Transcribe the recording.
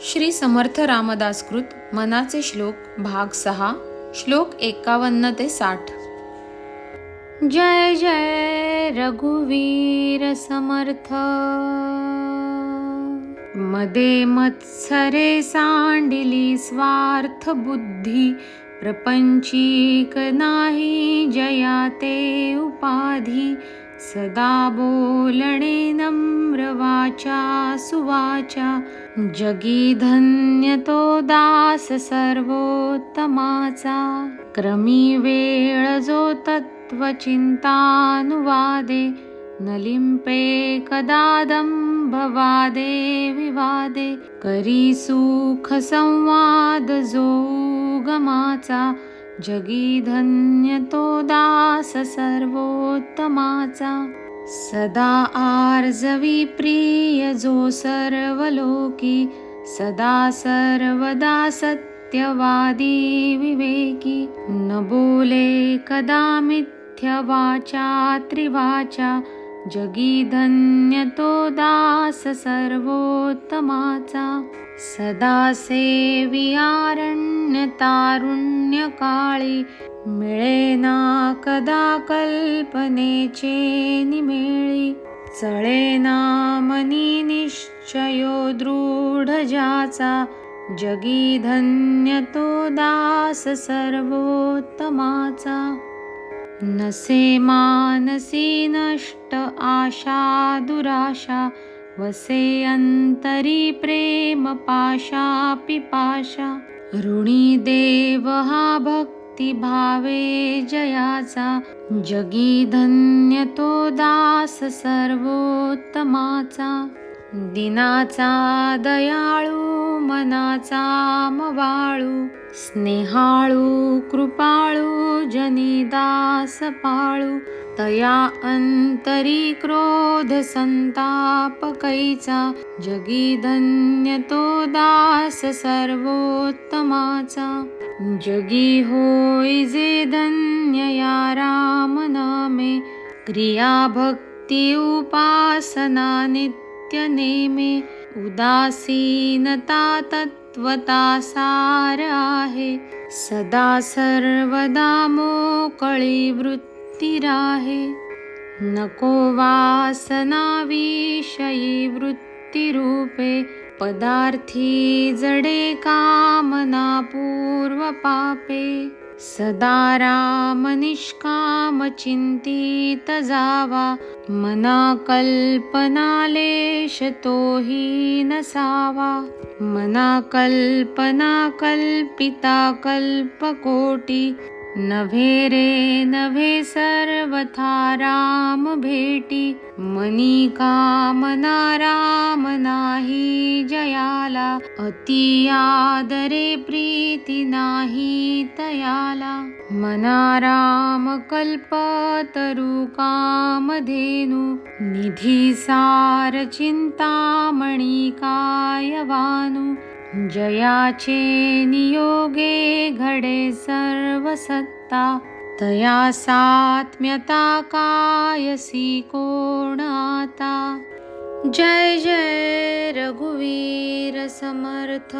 श्री समर्थ रामदासकृत मनाचे श्लोक भाग सहा श्लोक एकावन्न ते साठ. जय जय रघुवीर समर्थ. मदे मत्सरे सांडिली स्वार्थ बुद्धी प्रपंचीक नाही जया ते उपाधी. सदा बोलणे नम्र वाचा सुवाचा। जगी धन्य तो दास सर्वोत्तमाचा। क्रमी वेळ जो तत्वचिंतानुवादे न लिंपे कदा विवादे। करी सुख संवाद जो गमाचा जगी धन्य तो दास सर्वोत्तमाचा सदा आर्जवी प्रिय जो सर्वलोकी सदा सर्वदा सत्यवादी विवेकी। न बोले कदा मिथ्य वाचा त्रिवाचा जगी धन्य तो दास सर्वोत्तमाचा सदा सेवियारण्य तारुण्य काळी मिळेना कदा कल्पनेचे निमेळी चळेना मनी निश्चयो दृढ ज्याचा जगी धन्य तो दास सर्वोत्तमाचा. नसे मानसी नष्ट आशा दुराशा वसे अंतरी प्रेम पाशा पिपाशा। ऋणी देव हा भक्ती भावे जयाचा जगी धन्य तो दास सर्वोत्तमाचा। दिनाचा दयाळू मनाचा मवाळू स्नेहाळू कृपाळू जनिदास पाळू तया अंतरी क्रोध संताप कैचा जगी धन्य तो दास सर्वोत्तमाचा. जगी होय जे धन्य या राम नामे क्रिया भक्ती उपासना नित्य नेमे उदासीनता तत् त्वता सार आहे. सदा सर्वदा मोकळी वृत्ती राहे. नको वासना विषयी पदार्थी जडे कामना पूर्व पापे. सदा राम निष्काम चिंतित जावा. मना कल्पनालेशतो ही न सा वा मना कल्पना कल्पिता कल्पकोटि नभे रे नभे सर्वथा राम भेटी। मनी कामना राम नाही जयाला। अति आदरे प्रीती नाही तयाला। मना राम कल्पतरु कामधेनु निधी सार चिंतामणी कायवानु जयाचे नियोगे घडे सर्व सत्ता तया सात्म्यता कायसी कोण आता? जय जय रघुवीर समर्थ।